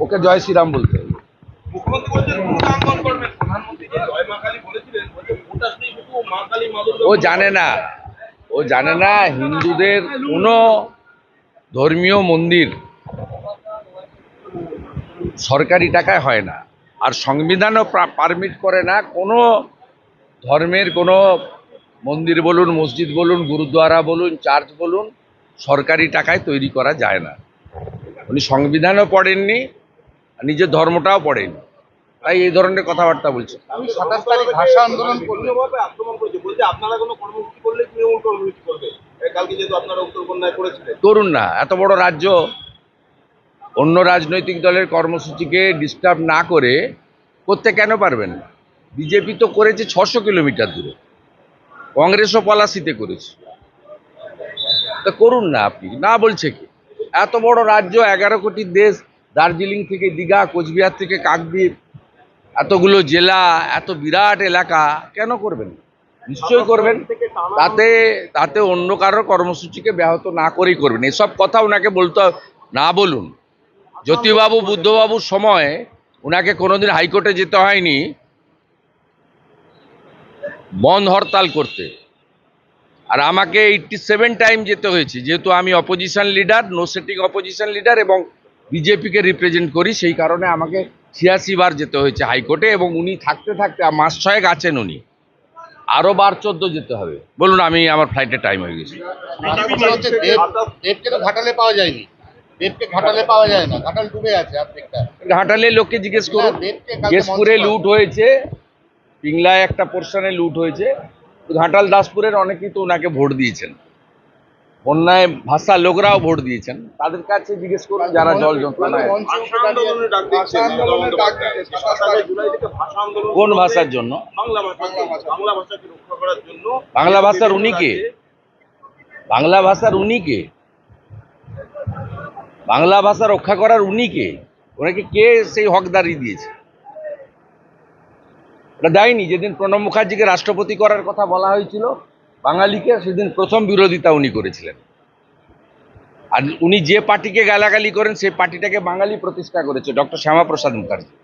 ওকে জয় শ্রীরাম বলতে হবে। ও জানে না। ও জানে না হিন্দুদের কোনো ধর্মীয় মন্দির সরকারি টাকায় হয় না। আর সংবিধানও পারমিট করে না কোনো ধর্মের কোনো মন্দির বলুন মসজিদ বলুন গুরুদ্বারা বলুন চার্চ বলুন সরকারি টাকায় তৈরি করা যায় না। উনি সংবিধানও পড়েননি আর নিজের ধর্মটাও পড়েনি তাই এই ধরনের কথাবার্তা বলছে। আমি সাতাশ তারিখ ভাষা আন্দোলন আক্রমণ করেছে? বলছে আপনারা কোনো কর্মসূচি করলে তৃণমূল কর্মসূচি করবে? কালকে যেহেতু আপনারা উত্তরকন্যায় করেছিলেন। করুন না এত বড় রাজ্য। অন্য রাজনৈতিক দলের কর্মসূচিকে ডিস্টার্ব না করে করতে কেন পারবেন বিজেপি তো করেছে ছশো কিলোমিটার দূরে। কংগ্রেসও পলাশিতে করেছে। তা করুন না আপনি, না বলছে কি? এত বড় রাজ্য, এগারো কোটি দেশ, দার্জিলিং থেকে দীঘা, কোচবিহার থেকে কাকদ্বীপ, এতগুলো জেলা, এত বিরাট এলাকা, কেন করবেন? না? নিশ্চয়ই করবেন। তাতে তাতে অন্য কারোর কর্মসূচিকে ব্যাহত না করেই করবেন। এসব কথা ওনাকে বলতে না বলুন। জ্যোতিবাবু, বুদ্ধবাবুর সময় ওনাকে কোনোদিন হাইকোর্টে যেতে হয়নি। বন্ধ হরতাল করতে। আর আমাকে এইটটি সেভেন টাইম যেতে হয়েছে যেহেতু আমি opposition leader no setting opposition leader এবং বিজেপিকে রিপ্রেজেন্ট করি সেই কারণে আমাকে ছিয়াশি বার যেতে হয়েছে হাইকোর্টে এবং উনি থাকতে থাকতে মাস ছয়েক আছেন উনি। আরও বার চোদ্দ যেতে হবে। বলুন আমি আমার ফ্লাইটে টাইম হয়ে গেছে। বিজেপি দেবকে তো ঘাটালে পাওয়া যায়নি। দেবকে ঘাটালে পাওয়া যায় না। ঘাটাল ডুবে আছে ঘাটালে লোককে জিজ্ঞেস করুন। কেশপুরে লুট হয়েছে। পিংলায় একটা পোর্শনে লুট হয়েছে। ঘাটাল দাসপুরের অনেকেই তো ওনাকে ভোট দিয়েছেন। বন্যায় ভাষা লোকরাও ভোট দিয়েছেন। তাদের কাছে জিজ্ঞেস করুন যারা জল যন্ত্রণায় আন্দোলন কোন ভাষার জন্য? বাংলা ভাষা বাংলা ভাষাকে রক্ষা করার জন্য বাংলা ভাষার উনি কে? বাংলা ভাষার উনি কে? বাংলা ভাষা রক্ষা করার উনি কে? ওনাকে কে সেই হকদারি দিয়েছে? ওটা দেয়নি। যেদিন প্রণব মুখার্জিকে রাষ্ট্রপতি করার কথা বলা হয়েছিল, বাঙালিকে সেদিন প্রথম বিরোধিতা উনি করেছিলেন। আর উনি যে পার্টিকে গালাগালি করেন, সেই পার্টিটাকে বাঙালি প্রতিষ্ঠা করেছে ডক্টর শ্যামাপ্রসাদ মুখার্জি।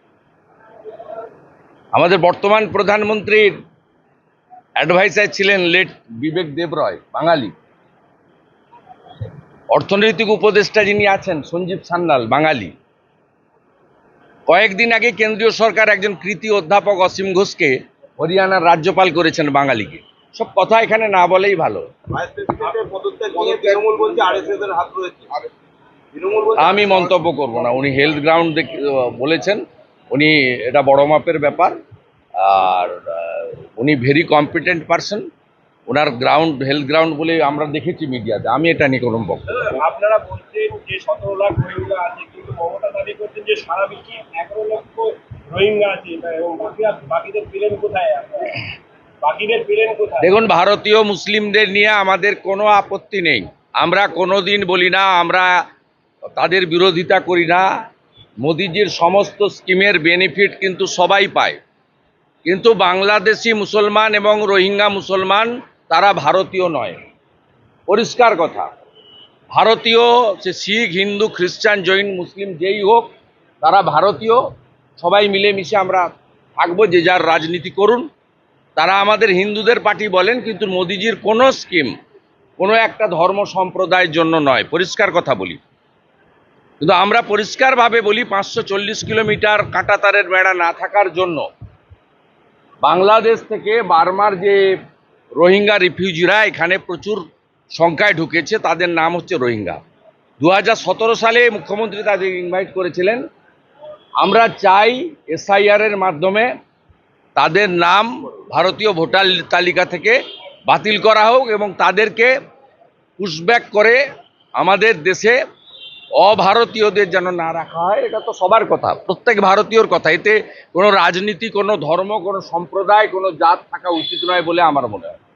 আমাদের বর্তমান প্রধানমন্ত্রীর অ্যাডভাইসার ছিলেন লেট বিবেক দেবরয়, বাঙালি। অর্থনৈতিক উপদেষ্টা যিনি আছেন, সঞ্জীব সান্যাল, বাঙালি। কয়েকদিন আগে কেন্দ্রীয় সরকার একজন কৃতি অধ্যাপক অসীম ঘোষকে হরিয়ানার রাজ্যপাল করেছেন বাঙালিকে। সব কথা এখানে না বলেই ভালো। আমি মন্তব্য করব না। উনি হেলথ গ্রাউন্ড বলেছেন। উনি এটা বড় মাপের ব্যাপার। আর উনি ভেরি কম্পিটেন্ট পারসন ওনার গ্রাউন্ড হেলথ গ্রাউন্ড বলে আমরা দেখেছি মিডিয়াতে। আমি এটা নিয়ে কোনো বক্তব্য আপনারা বলছেন যে সতেরো লাখ রোহিঙ্গা আছে কিন্তু মমতা দাবি করছেন যে সারা বিশ্বে এগারো লক্ষ রোহিঙ্গা আছে এবং বাকিরা বাকিদের পেলেন কোথায় বাকিদের পেলেন কোথায়? দেখুন ভারতীয় মুসলিমদের নিয়ে আমাদের কোনো আপত্তি নেই। আমরা কোনো দিন বলি না আমরা তাদের বিরোধিতা করি না। মোদিজির সমস্ত স্কিমের বেনিফিট কিন্তু সবাই পায়। কিন্তু বাংলাদেশি মুসলমান এবং রোহিঙ্গা মুসলমান তারা ভারতীয় নয়। পরিষ্কার কথা। ভারতীয়, সে শিখ, হিন্দু, খ্রিস্টান, জৈন, মুসলিম যেই হোক, তারা ভারতীয়। সবাই মিলেমিশে আমরা থাকব, যে যার রাজনীতি করুন। তারা আমাদের হিন্দুদের পার্টি বলেন, কিন্তু মোদিজির কোনো স্কিম, কোনো একটা ধর্ম সম্প্রদায়ের জন্য নয়। পরিষ্কার কথা বলি। কিন্তু আমরা পরিষ্কারভাবে বলি, পাঁচশো চল্লিশ কিলোমিটার কাঁটাতারের বেড়া না থাকার জন্য বাংলাদেশ থেকে বার্মার যে রোহিঙ্গা রিফিউজিরা এখানে প্রচুর সংখ্যায় ঢুকেছে, তাদের নাম হচ্ছে রোহিঙ্গা। দু হাজার সতেরো সালে মুখ্যমন্ত্রী তাদের ইনভাইট করেছিলেন। আমরা চাই এসআইআর এর মাধ্যমে তাদের নাম ভারতীয় ভোটার তালিকা থেকে বাতিল করা হোক এবং তাদেরকে পুশব্যাক করে আমাদের দেশে অভারতীয়দের যেন না রাখা হয়, এটা তো সবার কথা, প্রত্যেক ভারতীয়র কথা। এতে কোনো রাজনীতি, কোনো ধর্ম, কোনো সম্প্রদায়, কোনো জাত থাকা উচিত নয় বলে আমার মনে হয়।